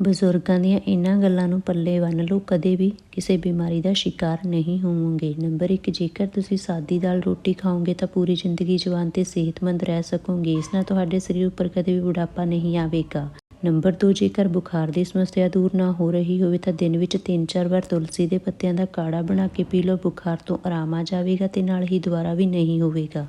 ਬਜ਼ੁਰਗਾਂ ਦੀਆਂ ਇਹਨਾਂ ਗੱਲਾਂ ਨੂੰ ਪੱਲੇ ਬੰਨ੍ਹ ਲਓ, ਕਦੇ ਵੀ ਕਿਸੇ ਬਿਮਾਰੀ ਦਾ ਸ਼ਿਕਾਰ ਨਹੀਂ ਹੋਵੋਗੇ। ਨੰਬਰ 1 ਜੇਕਰ ਤੁਸੀਂ ਸਾਦੀ ਦਾਲ ਰੋਟੀ ਖਾਓਗੇ ਤਾਂ ਪੂਰੀ ਜ਼ਿੰਦਗੀ ਜਵਾਨ ਤੇ ਸਿਹਤਮੰਦ ਰਹਿ ਸਕੋਗੇ। ਇਸ ਨਾਲ ਤੁਹਾਡੇ ਸਰੀਰ ਉੱਪਰ ਕਦੇ ਵੀ ਬੁਢਾਪਾ ਨਹੀਂ ਆਵੇਗਾ। ਨੰਬਰ 2 ਜੇਕਰ ਬੁਖਾਰ ਦੀ ਸਮੱਸਿਆ ਦੂਰ ਨਾ ਹੋ ਰਹੀ ਹੋਵੇ ਤਾਂ ਦਿਨ ਵਿੱਚ 3-4 ਵਾਰ ਤੁਲਸੀ ਦੇ ਪੱਤਿਆਂ ਦਾ ਕਾੜਾ ਬਣਾ ਕੇ ਪੀ ਲਓ। ਬੁਖਾਰ ਤੋਂ ਆਰਾਮ ਆ ਜਾਵੇਗਾ ਤੇ ਨਾਲ ਹੀ ਦੁਬਾਰਾ ਵੀ ਨਹੀਂ ਹੋਵੇਗਾ।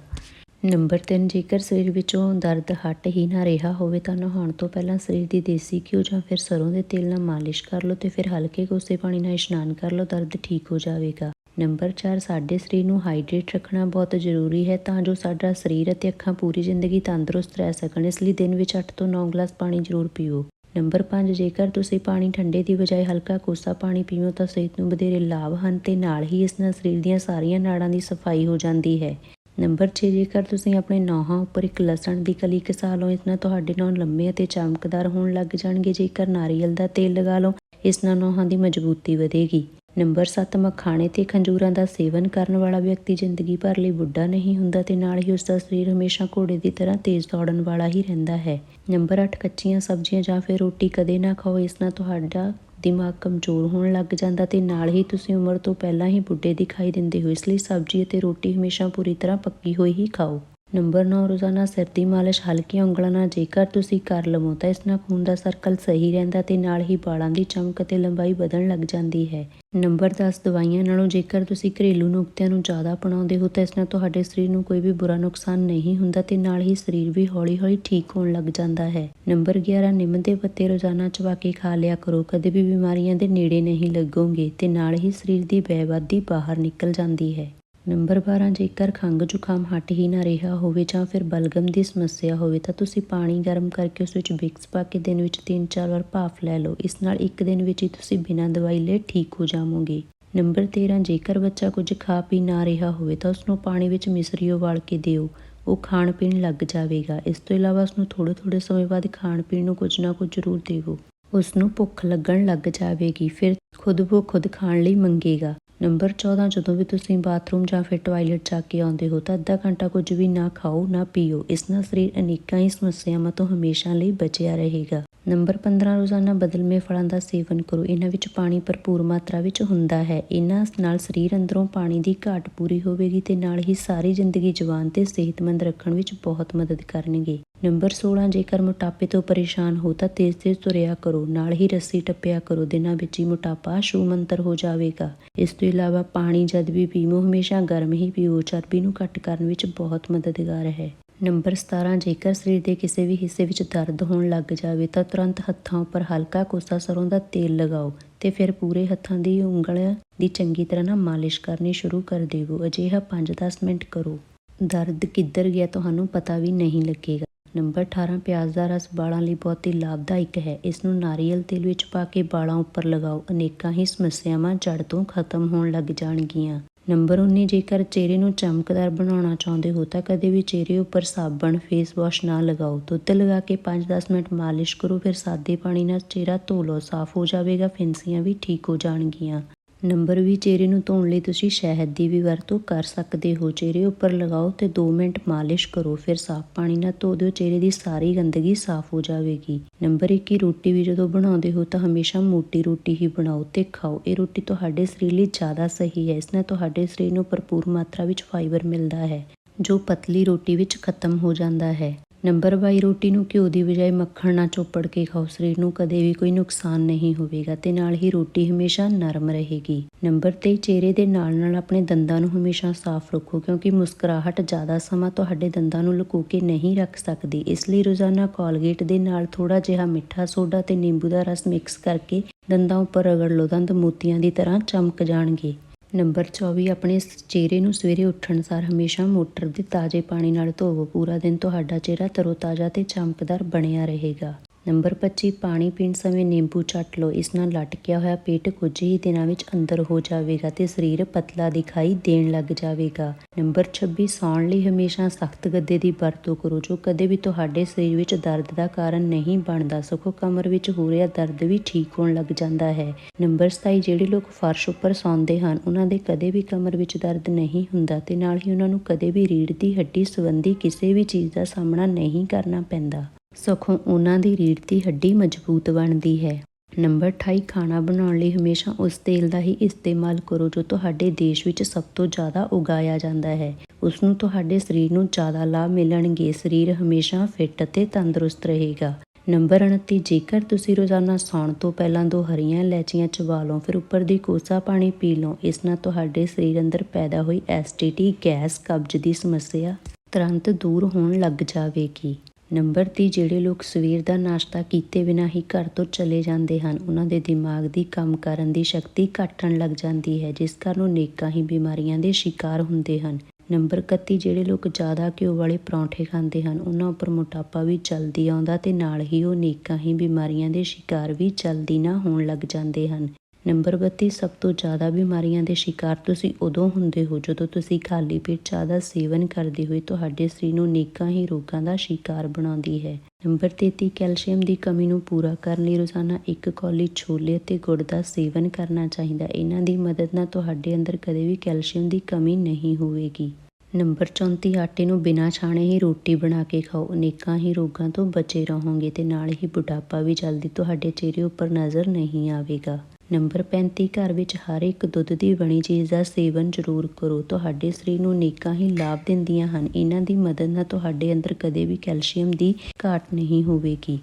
ਨੰਬਰ 3 ਜੇਕਰ ਸਰੀਰ ਵਿੱਚੋਂ ਦਰਦ ਹਟ ਹੀ ਨਾ ਰਿਹਾ ਹੋਵੇ ਤਾਂ ਨਹਾਉਣ ਤੋਂ ਪਹਿਲਾਂ ਸਰੀਰ ਦੀ ਦੇਸੀ ਘਿਓ ਜਾਂ ਫਿਰ ਸਰੋਂ ਦੇ ਤੇਲ ਨਾਲ ਮਾਲਿਸ਼ ਕਰ ਲਓ ਤੇ ਫਿਰ ਹਲਕੇ ਕੋਸੇ ਪਾਣੀ ਨਾਲ ਇਸ਼ਨਾਨ ਕਰ ਲਓ, ਦਰਦ ਠੀਕ ਹੋ ਜਾਵੇਗਾ। ਨੰਬਰ 4 ਸਾਡੇ ਸਰੀਰ ਨੂੰ ਹਾਈਡਰੇਟ ਰੱਖਣਾ ਬਹੁਤ ਜ਼ਰੂਰੀ ਹੈ ਤਾਂ ਜੋ ਸਾਡਾ ਸਰੀਰ ਅਤੇ ਅੱਖਾਂ ਪੂਰੀ ਜ਼ਿੰਦਗੀ ਤੰਦਰੁਸਤ ਰਹਿ ਸਕਣ, ਇਸ ਲਈ ਦਿਨ ਵਿੱਚ 8 ਤੋਂ 9 ਗਲਾਸ ਪਾਣੀ ਜ਼ਰੂਰ ਪੀਓ। ਨੰਬਰ 5 ਜੇਕਰ ਤੁਸੀਂ ਪਾਣੀ ਠੰਡੇ ਦੀ ਬਜਾਏ ਹਲਕਾ ਕੋਸਾ ਪਾਣੀ ਪੀਓ ਤਾਂ ਸਿਹਤ ਨੂੰ ਵਧੇਰੇ ਲਾਭ ਹਨ ਤੇ ਨਾਲ ਹੀ ਇਸ ਨਾਲ ਸਰੀਰ ਦੀਆਂ ਸਾਰੀਆਂ ਨਾੜਾਂ ਦੀ ਸਫ਼ਾਈ ਹੋ ਜਾਂਦੀ ਹੈ। ਨੰਬਰ 6 ਜੇਕਰ ਤੁਸੀਂ ਆਪਣੇ ਨੌਹਾਂ ਉੱਪਰ ਇੱਕ ਲਸਣ ਦੀ ਕਲੀ ਘਸਾ ਲਓ, ਇਸ ਨਾਲ ਤੁਹਾਡੇ ਨੌਂ ਲੰਮੇ ਅਤੇ ਚਮਕਦਾਰ ਹੋਣ ਲੱਗ ਜਾਣਗੇ। ਜੇਕਰ ਨਾਰੀਅਲ ਦਾ ਤੇਲ ਲਗਾ ਲਓ, ਇਸ ਨਾਲ ਨੌਹਾਂ ਦੀ ਮਜ਼ਬੂਤੀ ਵਧੇਗੀ। ਨੰਬਰ 7 ਮਖਾਣੇ ਤੇ ਖੰਜੂਰਾਂ ਦਾ ਸੇਵਨ ਕਰਨ ਵਾਲਾ ਵਿਅਕਤੀ ਜ਼ਿੰਦਗੀ ਭਰ ਲਈ ਬੁੱਢਾ ਨਹੀਂ ਹੁੰਦਾ ਤੇ ਨਾਲ ਹੀ ਉਸ ਦਾ ਸਰੀਰ ਹਮੇਸ਼ਾ ਘੋੜੇ ਦੀ ਤਰ੍ਹਾਂ ਤੇਜ਼ ਦੌੜਨ ਵਾਲਾ ਹੀ ਰਹਿੰਦਾ ਹੈ। ਨੰਬਰ 8 ਕੱਚੀਆਂ ਸਬਜ਼ੀਆਂ ਜਾਂ ਫਿਰ ਰੋਟੀ ਕਦੇ ਨਾ ਖਾਓ, ਇਸ ਨਾਲ ਤੁਹਾਡਾ ਦਿਮਾਗ ਕਮਜ਼ੋਰ ਹੋਣ ਲੱਗ ਜਾਂਦਾ ਤੇ ਨਾਲ ਹੀ ਤੁਸੀਂ ਉਮਰ ਤੋਂ ਪਹਿਲਾਂ ਹੀ ਬੁੱਢੇ ਦਿਖਾਈ ਦਿੰਦੇ ਹੋ, ਇਸ ਲਈ ਸਬਜ਼ੀ ਅਤੇ ਰੋਟੀ ਹਮੇਸ਼ਾ ਪੂਰੀ ਤਰ੍ਹਾਂ ਪੱਕੀ ਹੋਈ ਹੀ ਖਾਓ। ਨੰਬਰ 9 ਰੋਜ਼ਾਨਾ ਸਿਰ ਦੀ ਮਾਲਿਸ਼, ਹਲਕੀਆਂ ਉਂਗਲਾਂ ਨਾਲ ਜੇਕਰ ਤੁਸੀਂ ਕਰ ਲਵੋ ਤਾਂ ਇਸ ਨਾਲ ਖੂਨ ਦਾ ਸਰਕਲ ਸਹੀ ਰਹਿੰਦਾ ਤੇ ਨਾਲ ਹੀ ਵਾਲਾਂ ਦੀ ਚਮਕ ਅਤੇ ਲੰਬਾਈ ਵਧਣ ਲੱਗ ਜਾਂਦੀ ਹੈ। ਨੰਬਰ 10 ਦਵਾਈਆਂ ਨਾਲੋਂ ਜੇਕਰ ਤੁਸੀਂ ਘਰੇਲੂ ਨੁਕਤਿਆਂ ਨੂੰ ਜ਼ਿਆਦਾ ਅਪਣਾਉਂਦੇ ਹੋ ਤਾਂ ਇਸ ਨਾਲ ਤੁਹਾਡੇ ਸਰੀਰ ਨੂੰ ਕੋਈ ਵੀ ਬੁਰਾ ਨੁਕਸਾਨ ਨਹੀਂ ਹੁੰਦਾ ਤੇ ਨਾਲ ਹੀ ਸਰੀਰ ਵੀ ਹੌਲੀ-ਹੌਲੀ ਠੀਕ ਹੋਣ ਲੱਗ ਜਾਂਦਾ ਹੈ। ਨੰਬਰ 11 ਨਿੰਮ ਦੇ ਪੱਤੇ ਰੋਜ਼ਾਨਾ ਚਬਾ ਕੇ ਖਾ ਲਿਆ ਕਰੋ। ਕਦੇ ਵੀ ਬਿਮਾਰੀਆਂ ਦੇ ਨੇੜੇ ਨਹੀਂ ਲੱਗੋਗੇ ਤੇ ਨਾਲ ਹੀ ਸਰੀਰ ਦੀ ਬੇਵਾਦੀ ਬਾਹਰ ਨਿਕਲ ਜਾਂਦੀ ਹੈ। ਨੰਬਰ 12 ਜੇਕਰ ਖੰਘ ਜ਼ੁਕਾਮ ਹਟ ਹੀ ਨਾ ਰਿਹਾ ਹੋਵੇ ਜਾਂ ਫਿਰ ਬਲਗਮ ਦੀ ਸਮੱਸਿਆ ਹੋਵੇ, ਤਾਂ ਤੁਸੀਂ ਪਾਣੀ ਗਰਮ ਕਰਕੇ ਉਸ ਵਿੱਚ ਵਿਕਸ ਪਾ ਕੇ ਦਿਨ ਵਿੱਚ 3-4 ਵਾਰ ਭਾਫ ਲੈ ਲਓ। ਇਸ ਨਾਲ ਇੱਕ ਦਿਨ ਵਿੱਚ ਹੀ ਤੁਸੀਂ ਬਿਨਾਂ ਦਵਾਈ ਲਏ ਠੀਕ ਹੋ ਜਾਵੋਗੇ। ਨੰਬਰ 13 ਜੇਕਰ ਬੱਚਾ ਕੁਝ ਖਾ ਪੀ ਨਾ ਰਿਹਾ ਹੋਵੇ, ਤਾਂ ਉਸ ਨੂੰ ਪਾਣੀ ਵਿੱਚ ਮਿਸਰੀ ਉਬਾਲ ਕੇ ਦਿਓ। ਉਹ ਖਾਣ ਪੀਣ ਲੱਗ ਜਾਵੇਗਾ। ਇਸ ਤੋਂ ਇਲਾਵਾ ਉਸ ਨੂੰ ਥੋੜੇ ਥੋੜੇ ਸਮੇਂ ਬਾਅਦ ਖਾਣ ਪੀਣ ਨੂੰ ਕੁਝ ਨਾ ਕੁਝ ਜ਼ਰੂਰ ਦੇਵੋ ਉਸ ਨੂੰ ਭੁੱਖ ਲੱਗਣ ਲੱਗ ਜਾਵੇਗੀ, ਫਿਰ ਖੁਦ ਉਹ ਖੁਦ ਖਾਣ ਲਈ ਮੰਗੇਗਾ। ਨੰਬਰ 14 ਜਦੋਂ ਵੀ ਤੁਸੀਂ ਬਾਥਰੂਮ ਜਾਂ ਫਿਰ ਟਾਇਲਟ ਜਾ ਕੇ ਆਉਂਦੇ ਹੋ ਤਾਂ ਅੱਧਾ ਘੰਟਾ ਕੁਝ ਵੀ ਨਾ ਖਾਓ, ਨਾ ਪੀਓ। ਇਸ ਨਾਲ ਸਰੀਰ ਅਨੇਕਾਂ ਹੀ ਸਮੱਸਿਆਵਾਂ ਤੋਂ ਹਮੇਸ਼ਾ ਲਈ ਬਚਿਆ ਰਹੇਗਾ। ਨੰਬਰ 15 ਰੋਜ਼ਾਨਾ ਬਦਲਵੇਂ ਫਲਾਂ ਦਾ ਸੇਵਨ ਕਰੋ। ਇਹਨਾਂ ਵਿੱਚ ਪਾਣੀ ਭਰਪੂਰ ਮਾਤਰਾ ਵਿੱਚ ਹੁੰਦਾ ਹੈ। ਇਹਨਾਂ ਨਾਲ ਸਰੀਰ ਅੰਦਰੋਂ ਪਾਣੀ ਦੀ ਘਾਟ ਪੂਰੀ ਹੋਵੇਗੀ ਤੇ ਨਾਲ ਹੀ ਸਾਰੀ ਜ਼ਿੰਦਗੀ ਜਵਾਨ ਤੇ ਸਿਹਤਮੰਦ ਰੱਖਣ ਵਿੱਚ ਬਹੁਤ ਮਦਦ ਕਰਨਗੇ। ਨੰਬਰ 16 ਜੇਕਰ ਮੋਟਾਪੇ ਤੋਂ ਪਰੇਸ਼ਾਨ ਹੋ ਤਾਂ ਤੇਜ਼-ਤੇਜ਼ ਤੁਰਿਆ ਕਰੋ। ਨਾਲ ਹੀ ਰੱਸੀ ਟੱਪਿਆ ਕਰੋ। ਦਿਨਾਂ ਵਿੱਚ ਹੀ ਮੋਟਾਪਾ ਸ਼ੂ ਮੰਤਰ ਹੋ ਜਾਵੇਗਾ। ਇਸ ਤੋਂ ਇਲਾਵਾ ਪਾਣੀ ਜਦ ਵੀ ਪੀਵੋ, ਹਮੇਸ਼ਾ ਗਰਮ ਹੀ ਪੀਓ। ਚਰਬੀ ਨੂੰ ਘੱਟ ਕਰਨ ਵਿੱਚ ਬਹੁਤ ਮਦਦਗਾਰ ਹੈ। ਨੰਬਰ 17 ਜੇਕਰ ਸਰੀਰ ਦੇ ਕਿਸੇ ਵੀ ਹਿੱਸੇ ਵਿੱਚ ਦਰਦ ਹੋਣ ਲੱਗ ਜਾਵੇ ਤਾਂ ਤੁਰੰਤ ਹੱਥਾਂ ਉੱਪਰ ਹਲਕਾ ਕੋਸਾ ਸਰੋਂ ਦਾ ਤੇਲ ਲਗਾਓ ਤੇ ਫਿਰ ਪੂਰੇ ਹੱਥਾਂ ਦੀ ਉਂਗਲ ਦੀ ਚੰਗੀ ਤਰ੍ਹਾਂ ਨਾਲ ਮਾਲਿਸ਼ ਕਰਨੀ ਸ਼ੁਰੂ ਕਰ ਦੇਵੋ। ਅਜਿਹਾ 5-10 ਮਿੰਟ ਕਰੋ। ਦਰਦ ਕਿੱਧਰ ਗਿਆ ਤੁਹਾਨੂੰ ਪਤਾ ਵੀ ਨਹੀਂ ਲੱਗੇਗਾ। ਨੰਬਰ 18 ਪਿਆਜ਼ ਦਾ ਰਸ ਵਾਲਾਂ ਲਈ ਬਹੁਤ ਹੀ ਲਾਭਦਾਇਕ ਹੈ। ਇਸ ਨੂੰ ਨਾਰੀਅਲ ਤੇਲ ਵਿੱਚ ਪਾ ਕੇ ਵਾਲਾਂ ਉੱਪਰ ਲਗਾਓ। ਅਨੇਕਾਂ ਹੀ ਸਮੱਸਿਆਵਾਂ ਜੜ ਤੋਂ ਖਤਮ ਹੋਣ ਲੱਗ ਜਾਣਗੀਆਂ। ਨੰਬਰ 19 ਜੇਕਰ ਚਿਹਰੇ ਨੂੰ ਚਮਕਦਾਰ ਬਣਾਉਣਾ ਚਾਹੁੰਦੇ ਹੋ ਤਾਂ ਕਦੇ ਵੀ ਚਿਹਰੇ ਉੱਪਰ ਸਾਬਣ ਫੇਸ ਵਾਸ਼ ਨਾ ਲਗਾਓ। ਦੁੱਧ ਲਗਾ ਕੇ 5-10 ਮਿੰਟ ਮਾਲਿਸ਼ ਕਰੋ, ਫਿਰ ਸਾਦੇ ਪਾਣੀ ਨਾਲ ਚਿਹਰਾ ਧੋ ਲਓ, ਸਾਫ਼ ਹੋ ਜਾਵੇਗਾ, ਫਿੰਸੀਆਂ ਵੀ ਠੀਕ ਹੋ ਜਾਣਗੀਆਂ। ਨੰਬਰ ਵੀ ਚਿਹਰੇ ਨੂੰ ਧੋਣ ਲਈ ਤੁਸੀਂ ਸ਼ਹਿਦ ਦੀ ਵੀ ਵਰਤੋਂ ਕਰ ਸਕਦੇ ਹੋ। ਚਿਹਰੇ ਉੱਪਰ ਲਗਾਓ ਤੇ 2 ਮਿੰਟ ਮਾਲਿਸ਼ ਕਰੋ, ਫਿਰ ਸਾਫ਼ ਪਾਣੀ ਨਾਲ ਧੋ ਦਿਓ ਚਿਹਰੇ ਦੀ ਸਾਰੀ ਗੰਦਗੀ ਸਾਫ਼ ਹੋ ਜਾਵੇਗੀ। ਨੰਬਰ 1 ਹੀ ਰੋਟੀ ਵੀ ਜਦੋਂ ਬਣਾਉਂਦੇ ਹੋ ਤਾਂ ਹਮੇਸ਼ਾ ਮੋਟੀ ਰੋਟੀ ਹੀ ਬਣਾਓ ਤੇ ਖਾਓ। ਇਹ ਰੋਟੀ ਤੁਹਾਡੇ ਸਰੀਰ ਲਈ ਜ਼ਿਆਦਾ ਸਹੀ ਹੈ। ਇਸ ਨਾਲ ਤੁਹਾਡੇ ਸਰੀਰ ਨੂੰ ਭਰਪੂਰ ਮਾਤਰਾ ਵਿੱਚ ਫਾਈਬਰ ਮਿਲਦਾ ਹੈ, ਜੋ ਪਤਲੀ ਰੋਟੀ ਵਿੱਚ ਖਤਮ ਹੋ ਜਾਂਦਾ ਹੈ। ਨੰਬਰ 22 ਰੋਟੀ ਨੂੰ ਘਿਓ ਦੀ ਬਜਾਏ ਮੱਖਣ ਨਾਲ ਚੋਪੜ ਕੇ ਖਾਓ। ਸਰੀਰ ਨੂੰ ਕਦੇ ਵੀ ਕੋਈ ਨੁਕਸਾਨ ਨਹੀਂ ਹੋਵੇਗਾ ਤੇ ਨਾਲ ਹੀ ਰੋਟੀ ਹਮੇਸ਼ਾ ਨਰਮ ਰਹੇਗੀ। ਨੰਬਰ 23 ਚਿਹਰੇ ਦੇ ਨਾਲ ਨਾਲ ਆਪਣੇ ਦੰਦਾਂ ਨੂੰ ਹਮੇਸ਼ਾ ਸਾਫ਼ ਰੱਖੋ ਕਿਉਂਕਿ ਮੁਸਕਰਾਹਟ ਜ਼ਿਆਦਾ ਸਮਾਂ ਤੁਹਾਡੇ ਦੰਦਾਂ ਨੂੰ ਲੁਕੋ ਕੇ ਨਹੀਂ ਰੱਖ ਸਕਦੀ। ਇਸ ਲਈ ਰੋਜ਼ਾਨਾ ਕੋਲਗੇਟ ਦੇ ਨਾਲ ਥੋੜਾ ਜਿਹਾ ਮਿੱਠਾ ਸੋਡਾ ਤੇ ਨਿੰਬੂ ਦਾ ਰਸ ਮਿਕਸ ਕਰਕੇ ਦੰਦਾਂ ਉੱਪਰ ਰਗੜ ਲਓ। ਦੰਦ ਮੋਤੀਆਂ ਦੀ ਤਰ੍ਹਾਂ ਚਮਕ ਜਾਣਗੇ। ਨੰਬਰ 24 ਆਪਣੇ ਚਿਹਰੇ ਨੂੰ ਸਵੇਰੇ ਉੱਠਣ ਸਾਰ ਹਮੇਸ਼ਾ ਮੋਟਰ ਦੇ ਤਾਜ਼ੇ ਪਾਣੀ ਨਾਲ ਧੋਵੋ। ਪੂਰਾ ਦਿਨ ਤੁਹਾਡਾ ਚਿਹਰਾ ਤਰੋਤਾਜ਼ਾ ਤੇ ਚਮਕਦਾਰ ਬਣਿਆ ਰਹੇਗਾ। ਨੰਬਰ 25 ਪਾਣੀ ਪੀਣ ਸਮੇਂ ਨਿੰਬੂ ਚੱਟ ਲਓ। ਇਸ ਨਾਲ ਲਟਕਿਆ ਹੋਇਆ ਪੇਟ ਕੁਝ ਹੀ ਦਿਨਾਂ ਵਿੱਚ ਅੰਦਰ ਹੋ ਜਾਵੇਗਾ ਤੇ ਸਰੀਰ ਪਤਲਾ ਦਿਖਾਈ ਦੇਣ ਲੱਗ ਜਾਵੇਗਾ। ਨੰਬਰ 26 ਸੌਣ ਲਈ ਹਮੇਸ਼ਾ ਸਖਤ ਗੱਦੇ ਦੀ ਵਰਤੋਂ ਕਰੋ, ਜੋ ਕਦੇ ਵੀ ਤੁਹਾਡੇ ਸਰੀਰ ਵਿੱਚ ਦਰਦ ਦਾ ਕਾਰਨ ਨਹੀਂ ਬਣਦਾ। ਸਗੋਂ ਕਮਰ ਵਿੱਚ ਹੋ ਰਿਹਾ ਦਰਦ ਵੀ ਠੀਕ ਹੋਣ ਲੱਗ ਜਾਂਦਾ ਹੈ। ਨੰਬਰ 27 ਜਿਹੜੇ ਲੋਕ ਫਰਸ਼ ਉੱਪਰ ਸੌਂਦੇ ਹਨ, ਉਹਨਾਂ ਦੇ ਕਦੇ ਵੀ ਕਮਰ ਵਿੱਚ ਦਰਦ ਨਹੀਂ ਹੁੰਦਾ ਤੇ ਨਾਲ ਹੀ ਉਹਨਾਂ ਨੂੰ ਕਦੇ ਵੀ ਰੀੜ੍ਹ ਦੀ ਹੱਡੀ ਸੰਬੰਧੀ ਕਿਸੇ ਵੀ ਚੀਜ਼ ਦਾ ਸਾਹਮਣਾ ਨਹੀਂ ਕਰਨਾ ਪੈਂਦਾ। ਸਗੋਂ ਉਹਨਾਂ ਦੀ ਰੀੜ੍ਹ ਦੀ ਹੱਡੀ ਮਜ਼ਬੂਤ ਬਣਦੀ ਹੈ। ਨੰਬਰ 28 ਖਾਣਾ ਬਣਾਉਣ ਲਈ ਹਮੇਸ਼ਾ ਉਸ ਤੇਲ ਦਾ ਹੀ ਇਸਤੇਮਾਲ ਕਰੋ ਜੋ ਤੁਹਾਡੇ ਦੇਸ਼ ਵਿੱਚ ਸਭ ਤੋਂ ਜ਼ਿਆਦਾ ਉਗਾਇਆ ਜਾਂਦਾ ਹੈ। ਉਸ ਨੂੰ ਤੁਹਾਡੇ ਸਰੀਰ ਨੂੰ ਜ਼ਿਆਦਾ ਲਾਭ ਮਿਲਣਗੇ। ਸਰੀਰ ਹਮੇਸ਼ਾ ਫਿੱਟ ਅਤੇ ਤੰਦਰੁਸਤ ਰਹੇਗਾ। ਨੰਬਰ 29 ਜੇਕਰ ਤੁਸੀਂ ਰੋਜ਼ਾਨਾ ਸੌਣ ਤੋਂ ਪਹਿਲਾਂ ਦੋ ਹਰੀਆਂ ਇਲਾਇਚੀਆਂ ਚਬਾ ਲਓ, ਫਿਰ ਉੱਪਰ ਦੀ ਕੋਸਾ ਪਾਣੀ ਪੀ ਲਓ। ਇਸ ਨਾਲ ਤੁਹਾਡੇ ਸਰੀਰ ਅੰਦਰ ਪੈਦਾ ਹੋਈ ਐਸਿਡਿਟੀ, ਗੈਸ, ਕਬਜ਼ ਦੀ ਸਮੱਸਿਆ ਤੁਰੰਤ ਦੂਰ ਹੋਣ ਲੱਗ ਜਾਵੇਗੀ। ਨੰਬਰ 30 ਜਿਹੜੇ ਲੋਕ ਸਵੇਰ ਦਾ ਨਾਸ਼ਤਾ ਕੀਤੇ ਬਿਨਾਂ ਹੀ ਘਰ ਤੋਂ ਚਲੇ ਜਾਂਦੇ ਹਨ, ਉਹਨਾਂ ਦੇ ਦਿਮਾਗ ਦੀ ਕੰਮ ਕਰਨ ਦੀ ਸ਼ਕਤੀ ਘਟਣ ਲੱਗ ਜਾਂਦੀ ਹੈ, ਜਿਸ ਕਾਰਨ ਉਹ ਨੇਕਾਂ ਹੀ ਬਿਮਾਰੀਆਂ ਦੇ ਸ਼ਿਕਾਰ ਹੁੰਦੇ ਹਨ। ਨੰਬਰ 31 ਜਿਹੜੇ ਲੋਕ ਜ਼ਿਆਦਾ ਘਿਓ ਵਾਲੇ ਪਰੌਂਠੇ ਖਾਂਦੇ ਹਨ, ਉਹਨਾਂ ਉੱਪਰ ਮੋਟਾਪਾ ਵੀ ਜਲਦੀ ਆਉਂਦਾ ਤੇ ਨਾਲ ਹੀ ਉਹ ਨੇਕਾਂ ਹੀ ਬਿਮਾਰੀਆਂ ਦੇ ਸ਼ਿਕਾਰ ਵੀ ਜਲਦੀ ਨਾ ਹੋਣ ਲੱਗ ਜਾਂਦੇ ਹਨ। ਨੰਬਰ 32 ਸਭ ਤੋਂ ਜ਼ਿਆਦਾ ਬਿਮਾਰੀਆਂ ਦੇ ਸ਼ਿਕਾਰ ਤੁਸੀਂ ਉਦੋਂ ਹੁੰਦੇ ਹੋ ਜਦੋਂ ਤੁਸੀਂ ਖਾਲੀ ਪੇਟ ਜ਼ਿਆਦਾ ਸੇਵਨ ਕਰਦੇ ਹੋਏ ਤੁਹਾਡੇ ਸਰੀਰ ਨੂੰ ਨੇਕਾਂ ਹੀ ਰੋਗਾਂ ਦਾ ਸ਼ਿਕਾਰ ਬਣਾਉਂਦੀ ਹੈ। ਨੰਬਰ 33 ਕੈਲਸ਼ੀਅਮ ਦੀ ਕਮੀ ਨੂੰ ਪੂਰਾ ਕਰਨ ਲਈ ਰੋਜ਼ਾਨਾ ਇੱਕ ਕੌਲੀ ਛੋਲੇ ਅਤੇ ਗੁੜ ਦਾ ਸੇਵਨ ਕਰਨਾ ਚਾਹੀਦਾ। ਇਹਨਾਂ ਦੀ ਮਦਦ ਨਾਲ ਤੁਹਾਡੇ ਅੰਦਰ ਕਦੇ ਵੀ ਕੈਲਸ਼ੀਅਮ ਦੀ ਕਮੀ ਨਹੀਂ ਹੋਵੇਗੀ। ਨੰਬਰ 34 ਆਟੇ ਨੂੰ ਬਿਨਾਂ ਛਾਣੇ ਹੀ ਰੋਟੀ ਬਣਾ ਕੇ ਖਾਓ। ਅਨੇਕਾਂ ਹੀ ਰੋਗਾਂ ਤੋਂ ਬਚੇ ਰਹੋਗੇ ਤੇ ਨਾਲ ਹੀ ਬੁਢਾਪਾ ਵੀ ਜਲਦੀ ਤੁਹਾਡੇ ਚਿਹਰੇ ਉੱਪਰ ਨਜ਼ਰ ਨਹੀਂ ਆਵੇਗਾ। ਨੰਬਰ 35 ਘਰ ਵਿੱਚ ਹਰ ਇੱਕ ਦੁੱਧ ਦੀ ਬਣੀ ਚੀਜ਼ ਦਾ ਸੇਵਨ ਜ਼ਰੂਰ ਕਰੋ। ਤੁਹਾਡੇ ਸਰੀਰ ਨੂੰ ਅਨੇਕਾਂ ਹੀ ਲਾਭ ਦਿੰਦੀਆਂ ਹਨ। ਇਹਨਾਂ ਦੀ ਮਦਦ ਨਾਲ ਤੁਹਾਡੇ ਅੰਦਰ ਕਦੇ ਵੀ ਕੈਲਸ਼ੀਅਮ ਦੀ ਘਾਟ ਨਹੀਂ ਹੋਵੇਗੀ।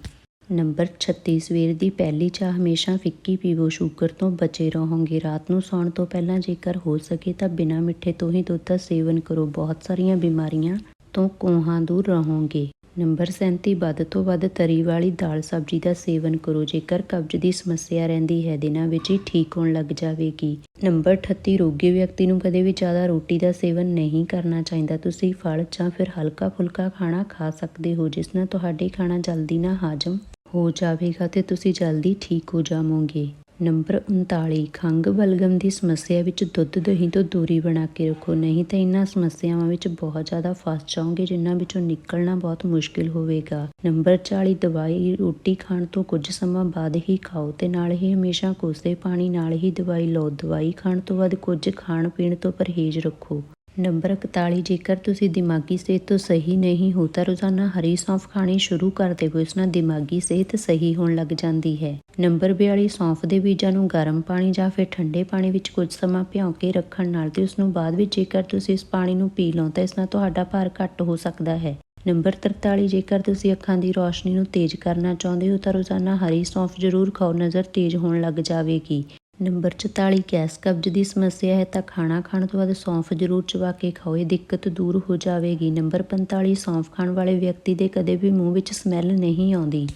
ਨੰਬਰ 36 ਸਵੇਰ ਦੀ ਪਹਿਲੀ ਚਾਹ ਹਮੇਸ਼ਾ ਫਿੱਕੀ ਪੀਵੋ। ਸ਼ੂਗਰ ਤੋਂ ਬਚੇ ਰਹੋਗੇ। ਰਾਤ ਨੂੰ ਸੌਣ ਤੋਂ ਪਹਿਲਾਂ ਜੇਕਰ ਹੋ ਸਕੇ ਤਾਂ ਬਿਨਾਂ ਮਿੱਠੇ ਤੋਂ ਹੀ ਦੁੱਧ ਦਾ ਸੇਵਨ ਕਰੋ। ਬਹੁਤ ਸਾਰੀਆਂ ਬਿਮਾਰੀਆਂ ਤੋਂ ਕੋਹਾਂ ਦੂਰ ਰਹੋਗੇ। ਨੰਬਰ 37 ਵੱਧ ਤੋਂ ਵੱਧ ਤਰੀ ਵਾਲੀ ਦਾਲ ਸਬਜ਼ੀ ਦਾ ਸੇਵਨ ਕਰੋ। ਜੇਕਰ ਕਬਜ਼ ਦੀ ਸਮੱਸਿਆ ਰਹਿੰਦੀ ਹੈ, ਦਿਨਾਂ ਵਿੱਚ ਹੀ ਠੀਕ ਹੋਣ ਲੱਗ ਜਾਵੇਗੀ। ਨੰਬਰ 38 ਰੋਗੀ ਵਿਅਕਤੀ ਨੂੰ ਕਦੇ ਵੀ ਜ਼ਿਆਦਾ ਰੋਟੀ ਦਾ ਸੇਵਨ ਨਹੀਂ ਕਰਨਾ ਚਾਹੀਦਾ। ਤੁਸੀਂ ਫਲ ਜਾਂ ਫਿਰ ਹਲਕਾ ਫੁਲਕਾ ਖਾਣਾ ਖਾ ਸਕਦੇ ਹੋ, ਜਿਸ ਨਾਲ ਤੁਹਾਡੇ ਖਾਣਾ ਜਲਦੀ ਨਾ ਹਾਜ਼ਮ ਹੋ ਜਾਵੇਗਾ ਤੇ ਤੁਸੀਂ ਜਲਦੀ ਠੀਕ ਹੋ ਜਾਵੋਗੇ। ਨੰਬਰ 39 ਖੰਘ ਬਲਗਮ ਦੀ ਸਮੱਸਿਆ ਵਿੱਚ ਦੁੱਧ, ਦਹੀਂ ਤੋਂ ਦੂਰੀ ਬਣਾ ਕੇ ਰੱਖੋ। ਨਹੀਂ ਤਾਂ ਇਹਨਾਂ ਸਮੱਸਿਆਵਾਂ ਵਿੱਚ ਬਹੁਤ ਜ਼ਿਆਦਾ ਫਸ ਜਾਓਗੇ, ਜਿਨ੍ਹਾਂ ਵਿੱਚੋਂ ਨਿਕਲਣਾ ਬਹੁਤ ਮੁਸ਼ਕਿਲ ਹੋਵੇਗਾ। ਨੰਬਰ 40 ਦਵਾਈ, ਰੋਟੀ ਖਾਣ ਤੋਂ ਕੁਝ ਸਮਾਂ ਬਾਅਦ ਹੀ ਖਾਓ ਤੇ ਨਾਲ ਹੀ ਹਮੇਸ਼ਾ ਕੋਸੇ ਪਾਣੀ ਨਾਲ ਹੀ ਦਵਾਈ ਲਓ। ਦਵਾਈ ਖਾਣ ਤੋਂ ਬਾਅਦ ਕੁਝ ਖਾਣ ਪੀਣ ਤੋਂ ਪਰਹੇਜ਼ ਰੱਖੋ। ਨੰਬਰ 41 ਜੇਕਰ ਤੁਸੀਂ ਦਿਮਾਗੀ ਸਿਹਤ ਤੋਂ ਸਹੀ ਨਹੀਂ ਹੋ ਤਾਂ ਰੋਜ਼ਾਨਾ ਹਰੀ ਸੌਂਫ ਖਾਣੀ ਸ਼ੁਰੂ ਕਰ ਦੇਵੋ ਇਸ ਨਾਲ ਦਿਮਾਗੀ ਸਿਹਤ ਸਹੀ ਹੋਣ ਲੱਗ ਜਾਂਦੀ ਹੈ। ਨੰਬਰ 42 ਸੌਂਫ ਦੇ ਬੀਜਾਂ ਨੂੰ ਗਰਮ ਪਾਣੀ ਜਾਂ ਫਿਰ ਠੰਡੇ ਪਾਣੀ ਵਿੱਚ ਕੁਝ ਸਮਾਂ ਭਿਓ ਕੇ ਰੱਖਣ ਨਾਲ ਤੇ ਉਸ ਨੂੰ ਬਾਅਦ ਵਿੱਚ ਜੇਕਰ ਤੁਸੀਂ ਇਸ ਪਾਣੀ ਨੂੰ ਪੀ ਲਓ ਤਾਂ ਇਸ ਨਾਲ ਤੁਹਾਡਾ ਭਾਰ ਘੱਟ ਹੋ ਸਕਦਾ ਹੈ। ਨੰਬਰ 43 ਜੇਕਰ ਤੁਸੀਂ ਅੱਖਾਂ ਦੀ ਰੋਸ਼ਨੀ ਨੂੰ ਤੇਜ਼ ਕਰਨਾ ਚਾਹੁੰਦੇ ਹੋ ਤਾਂ ਰੋਜ਼ਾਨਾ ਹਰੀ ਸੌਂਫ ਜ਼ਰੂਰ ਖਾਓ, ਨਜ਼ਰ ਤੇਜ਼ ਹੋਣ ਲੱਗ ਜਾਵੇਗੀ। ਨੰਬਰ 44 ਗੈਸ ਕਬਜ਼ ਦੀ ਸਮੱਸਿਆ ਹੈ ਤਾਂ ਖਾਣਾ ਖਾਣ ਤੋਂ ਬਾਅਦ ਸੌਂਫ ਜ਼ਰੂਰ ਚਬਾ ਕੇ ਖਾਓ, ਇਹ ਦਿੱਕਤ ਦੂਰ ਹੋ ਜਾਵੇਗੀ। ਨੰਬਰ 45 ਸੌਂਫ ਖਾਣ ਵਾਲੇ ਵਿਅਕਤੀ ਦੇ ਕਦੇ ਵੀ ਮੂੰਹ ਵਿੱਚ ਸਮੈਲ ਨਹੀਂ ਆਉਂਦੀ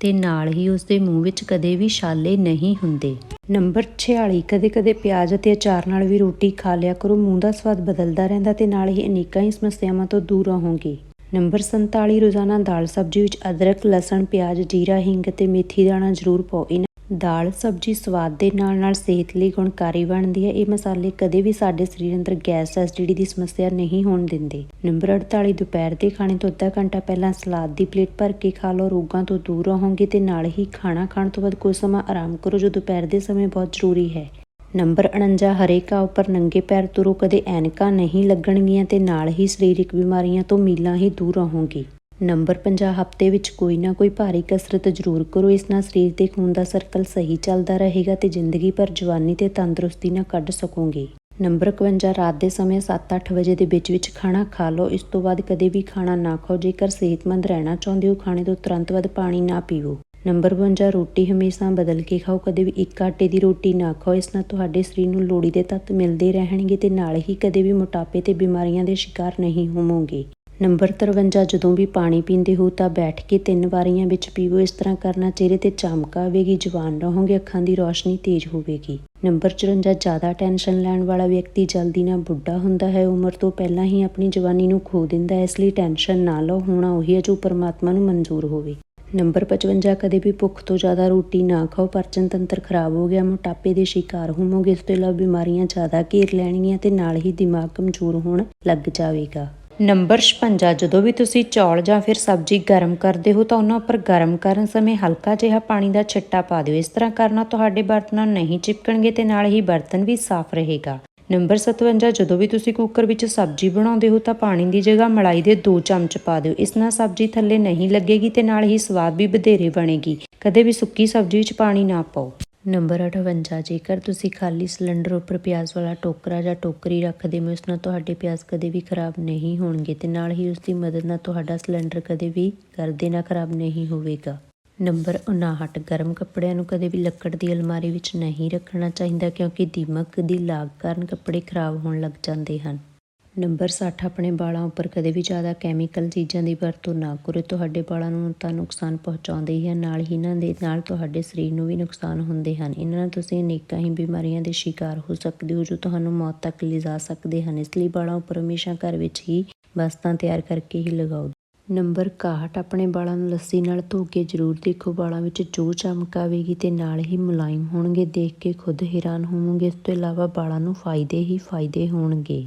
ਤੇ ਨਾਲ ਹੀ ਉਸ ਦੇ ਮੂੰਹ ਵਿੱਚ ਕਦੇ ਵੀ ਛਾਲੇ ਨਹੀਂ ਹੁੰਦੇ। ਨੰਬਰ 46 ਕਦੇ-ਕਦੇ ਪਿਆਜ਼ ਅਤੇ ਅਚਾਰ ਨਾਲ ਵੀ ਰੋਟੀ ਖਾ ਲਿਆ ਕਰੋ, ਮੂੰਹ ਦਾ ਸਵਾਦ ਬਦਲਦਾ ਰਹਿੰਦਾ ਤੇ ਨਾਲ ਹੀ ਅਨੇਕਾਂ ਹੀ ਸਮੱਸਿਆਵਾਂ ਤੋਂ ਦੂਰ ਰਹੋਗੇ। ਨੰਬਰ 47 ਰੋਜ਼ਾਨਾ ਦਾਲ ਸਬਜ਼ੀ ਵਿੱਚ ਅਦਰਕ, ਲਸਣ, ਪਿਆਜ਼, ਜੀਰਾ, ਹਿੰਗ ਤੇ ਮੇਥੀ ਦਾਣਾ ਜ਼ਰੂਰ ਪਾਓ। ਇਹਨਾਂ ਦਾਲ ਸਬਜ਼ੀ ਸਵਾਦ ਦੇ ਨਾਲ ਨਾਲ ਸਿਹਤ ਲਈ ਗੁਣਕਾਰੀ ਬਣਦੀ ਹੈ। ਇਹ ਮਸਾਲੇ ਕਦੇ ਵੀ ਸਾਡੇ ਸਰੀਰ ਅੰਦਰ ਗੈਸ ਐਸਿਡਿਟੀ ਦੀ ਸਮੱਸਿਆ ਨਹੀਂ ਹੋਣ ਦਿੰਦੇ। ਨੰਬਰ 48 ਦੁਪਹਿਰ ਦੇ ਖਾਣੇ ਤੋਂ ਅੱਧਾ ਘੰਟਾ ਪਹਿਲਾਂ ਸਲਾਦ ਦੀ ਪਲੇਟ ਭਰ ਕੇ ਖਾ ਲਓ। ਰੋਗਾਂ ਤੋਂ ਦੂਰ ਰਹੋਗੇ ਤੇ ਨਾਲ ਹੀ ਖਾਣਾ ਖਾਣ ਤੋਂ ਬਾਅਦ ਕੁਝ ਸਮਾਂ ਆਰਾਮ ਕਰੋ, ਜੋ ਦੁਪਹਿਰ ਦੇ ਸਮੇਂ ਬਹੁਤ ਜ਼ਰੂਰੀ ਹੈ। ਨੰਬਰ 49 ਹਰੇ ਘਾਹ ਉੱਪਰ ਨੰਗੇ ਪੈਰ ਤੁਰੋ। ਕਦੇ ਐਨਕਾਂ ਨਹੀਂ ਲੱਗਣਗੀਆਂ ਤੇ ਨਾਲ ਹੀ ਸਰੀਰਕ ਬਿਮਾਰੀਆਂ ਤੋਂ ਮੀਲਾਂ ਹੀ ਦੂਰ ਰਹੋਗੇ। ਨੰਬਰ 50 ਹਫ਼ਤੇ ਵਿੱਚ ਕੋਈ ਨਾ ਕੋਈ ਭਾਰੀ ਕਸਰਤ ਜ਼ਰੂਰ ਕਰੋ। ਇਸ ਨਾਲ ਸਰੀਰ ਦੇ ਖੂਨ ਦਾ ਸਰਕਲ ਸਹੀ ਚੱਲਦਾ ਰਹੇਗਾ ਤੇ ਜ਼ਿੰਦਗੀ ਭਰ ਜਵਾਨੀ ਤੇ ਤੰਦਰੁਸਤੀ ਨਾਲ ਕੱਢ ਸਕੋਗੇ। ਨੰਬਰ 51 ਰਾਤ ਦੇ ਸਮੇਂ 7-8 ਵਜੇ ਦੇ ਵਿੱਚ ਵਿੱਚ ਖਾਣਾ ਖਾ ਲਓ। ਇਸ ਤੋਂ ਬਾਅਦ ਕਦੇ ਵੀ ਖਾਣਾ ਨਾ ਖਾਓ। ਜੇਕਰ ਸਿਹਤਮੰਦ ਰਹਿਣਾ ਚਾਹੁੰਦੇ ਹੋ, ਖਾਣੇ ਤੋਂ ਤੁਰੰਤ ਬਾਅਦ ਪਾਣੀ ਨਾ ਪੀਵੋ ਨੰਬਰ 52 ਰੋਟੀ ਹਮੇਸ਼ਾ ਬਦਲ ਕੇ ਖਾਓ। ਕਦੇ ਵੀ ਇੱਕ ਆਟੇ ਦੀ ਰੋਟੀ ਨਾ ਖਾਓ। ਇਸ ਨਾਲ ਤੁਹਾਡੇ ਸਰੀਰ ਨੂੰ ਲੋੜੀ ਦੇ ਤੱਤ ਮਿਲਦੇ ਰਹਿਣਗੇ ਤੇ ਨਾਲ ਹੀ ਕਦੇ ਵੀ ਮੋਟਾਪੇ ਤੇ ਬਿਮਾਰੀਆਂ ਦੇ ਸ਼ਿਕਾਰ ਨਹੀਂ ਹੋਵੋਗੇ। ਨੰਬਰ 53 ਜਦੋਂ ਵੀ ਪਾਣੀ ਪੀਂਦੇ ਹੋ ਤਾਂ ਬੈਠ ਕੇ ਤਿੰਨ ਵਾਰੀਆਂ ਵਿੱਚ ਪੀਵੋ, ਇਸ ਤਰ੍ਹਾਂ ਕਰਨਾ ਚਿਹਰੇ ਤੇ ਚਮਕ ਆਵੇਗੀ, ਜਵਾਨ ਰਹੋਗੇ, ਅੱਖਾਂ ਦੀ ਰੌਸ਼ਨੀ ਤੇਜ਼ ਹੋਵੇਗੀ। ਨੰਬਰ 54 ਜ਼ਿਆਦਾ ਟੈਨਸ਼ਨ ਲੈਣ ਵਾਲਾ ਵਿਅਕਤੀ ਜਲਦੀ ਨਾਲ ਬੁੱਢਾ ਹੁੰਦਾ ਹੈ, ਉਮਰ ਤੋਂ ਪਹਿਲਾਂ ਹੀ ਆਪਣੀ ਜਵਾਨੀ ਨੂੰ ਖੋ ਦਿੰਦਾ ਹੈ, ਇਸ ਲਈ ਟੈਨਸ਼ਨ ਨਾ ਲਓ, ਹੋਣਾ ਉਹੀ ਹੈ ਜੋ ਪਰਮਾਤਮਾ ਨੂੰ ਮਨਜ਼ੂਰ ਹੋਵੇ। ਨੰਬਰ 55 ਕਦੇ ਵੀ ਭੁੱਖ ਤੋਂ ਜ਼ਿਆਦਾ ਰੋਟੀ ਨਾ ਖਾਓ ਪਾਚਨ ਤੰਤਰ ਖਰਾਬ ਹੋ ਗਿਆ, ਮੋਟਾਪੇ ਦੇ ਸ਼ਿਕਾਰ ਹੋਵੋਗੇ, ਇਸ ਤੋਂ ਇਲਾਵਾ ਬਿਮਾਰੀਆਂ ਜ਼ਿਆਦਾ ਘੇਰ ਲੈਣਗੀਆਂ ਤੇ ਨਾਲ ਹੀ ਦਿਮਾਗ ਕਮਜ਼ੋਰ ਹੋਣ ਲੱਗ ਜਾਵੇਗਾ। ਨੰਬਰ 56 ਜਦੋਂ ਵੀ ਤੁਸੀਂ ਚੌਲ ਜਾਂ ਫਿਰ ਸਬਜ਼ੀ ਗਰਮ ਕਰਦੇ ਹੋ ਤਾਂ ਉਹਨਾਂ ਉੱਪਰ ਗਰਮ ਕਰਨ ਸਮੇਂ ਹਲਕਾ ਜਿਹਾ ਪਾਣੀ ਦਾ ਛਿੱਟਾ ਪਾ ਦਿਓ। ਇਸ ਤਰ੍ਹਾਂ ਕਰਨਾ ਤੁਹਾਡੇ ਬਰਤਨਾਂ ਨਹੀਂ ਚਿਪਕਣਗੇ ਤੇ ਨਾਲ ਹੀ ਬਰਤਨ ਵੀ ਸਾਫ਼ ਰਹੇਗਾ। ਨੰਬਰ 57 ਜਦੋਂ ਵੀ ਤੁਸੀਂ ਕੁੱਕਰ ਵਿੱਚ ਸਬਜ਼ੀ ਬਣਾਉਂਦੇ ਹੋ ਤਾਂ ਪਾਣੀ ਦੀ ਜਗ੍ਹਾ ਮਲਾਈ ਦੇ 2 ਚਮਚ ਪਾ ਦਿਓ। ਇਸ ਨਾਲ ਸਬਜ਼ੀ ਥੱਲੇ ਨਹੀਂ ਲੱਗੇਗੀ ਤੇ ਨਾਲ ਹੀ ਸਵਾਦ ਵੀ ਵਧੇਰੇ ਬਣੇਗੀ। ਕਦੇ ਵੀ ਸੁੱਕੀ ਸਬਜ਼ੀ ਵਿੱਚ ਪਾਣੀ ਨਾ ਪਾਓ। ਨੰਬਰ 58 ਜੇਕਰ ਤੁਸੀਂ ਖਾਲੀ ਸਿਲੰਡਰ ਉੱਪਰ ਪਿਆਜ਼ ਵਾਲਾ ਟੋਕਰਾ ਜਾਂ ਟੋਕਰੀ ਰੱਖਦੇ ਹੋ ਉਸ ਨਾਲ ਤੁਹਾਡੇ ਪਿਆਜ਼ ਕਦੇ ਵੀ ਖਰਾਬ ਨਹੀਂ ਹੋਣਗੇ ਤੇ ਨਾਲ ਹੀ ਉਸ ਦੀ ਮਦਦ ਨਾਲ ਤੁਹਾਡਾ ਸਿਲੰਡਰ ਕਦੇ ਵੀ ਕਰਦੇ ਨਾਲ ਖਰਾਬ ਨਹੀਂ ਹੋਵੇਗਾ। ਨੰਬਰ 59 ਗਰਮ ਕੱਪੜਿਆਂ ਨੂੰ ਕਦੇ ਵੀ ਲੱਕੜ ਦੀ ਅਲਮਾਰੀ ਵਿੱਚ ਨਹੀਂ ਰੱਖਣਾ ਚਾਹੀਦਾ ਕਿਉਂਕਿ ਦੀਮਕ ਦੀ ਲਾਗ ਕਾਰਨ ਕੱਪੜੇ ਖਰਾਬ ਹੋਣ ਲੱਗ ਜਾਂਦੇ ਹਨ। ਨੰਬਰ 60 ਆਪਣੇ ਵਾਲਾਂ ਉੱਪਰ ਕਦੇ ਵੀ ਜ਼ਿਆਦਾ ਕੈਮੀਕਲ ਚੀਜ਼ਾਂ ਦੀ ਵਰਤੋਂ ਨਾ ਕਰੋ। ਤੁਹਾਡੇ ਵਾਲਾਂ ਨੂੰ ਤਾਂ ਨੁਕਸਾਨ ਪਹੁੰਚਾਉਂਦੇ ਹੀ ਹਨ ਨਾਲ ਹੀ ਇਹਨਾਂ ਦੇ, ਨਾਲ ਤੁਹਾਡੇ ਸਰੀਰ ਨੂੰ ਵੀ ਨੁਕਸਾਨ ਹੁੰਦੇ ਹਨ। ਇਹਨਾਂ ਨਾਲ ਤੁਸੀਂ ਅਨੇਕਾਂ ਹੀ ਬਿਮਾਰੀਆਂ ਦੇ ਸ਼ਿਕਾਰ ਹੋ ਸਕਦੇ ਹੋ, ਜੋ ਤੁਹਾਨੂੰ ਮੌਤ ਤੱਕ ਲਿਜਾ ਸਕਦੇ ਹਨ। ਇਸ ਲਈ ਵਾਲਾਂ ਉੱਪਰ ਹਮੇਸ਼ਾ ਘਰ ਵਿੱਚ ਹੀ ਬਸਤਾਂ ਤਿਆਰ ਕਰਕੇ ਹੀ ਲਗਾਓ। ਨੰਬਰ 61 ਆਪਣੇ ਵਾਲਾਂ ਨੂੰ ਲੱਸੀ ਨਾਲ ਧੋ ਕੇ ਜ਼ਰੂਰ ਦੇਖੋ। ਵਾਲਾਂ ਵਿੱਚ ਜੋ ਚਮਕ ਆਵੇਗੀ ਤੇ ਨਾਲ ਹੀ ਮੁਲਾਇਮ ਹੋਣਗੇ। ਦੇਖ ਕੇ ਖੁਦ ਹੈਰਾਨ ਹੋਵੋਗੇ। ਇਸ ਤੋਂ ਇਲਾਵਾ ਵਾਲਾਂ ਨੂੰ ਫਾਇਦੇ ਹੀ ਫਾਇਦੇ ਹੋਣਗੇ।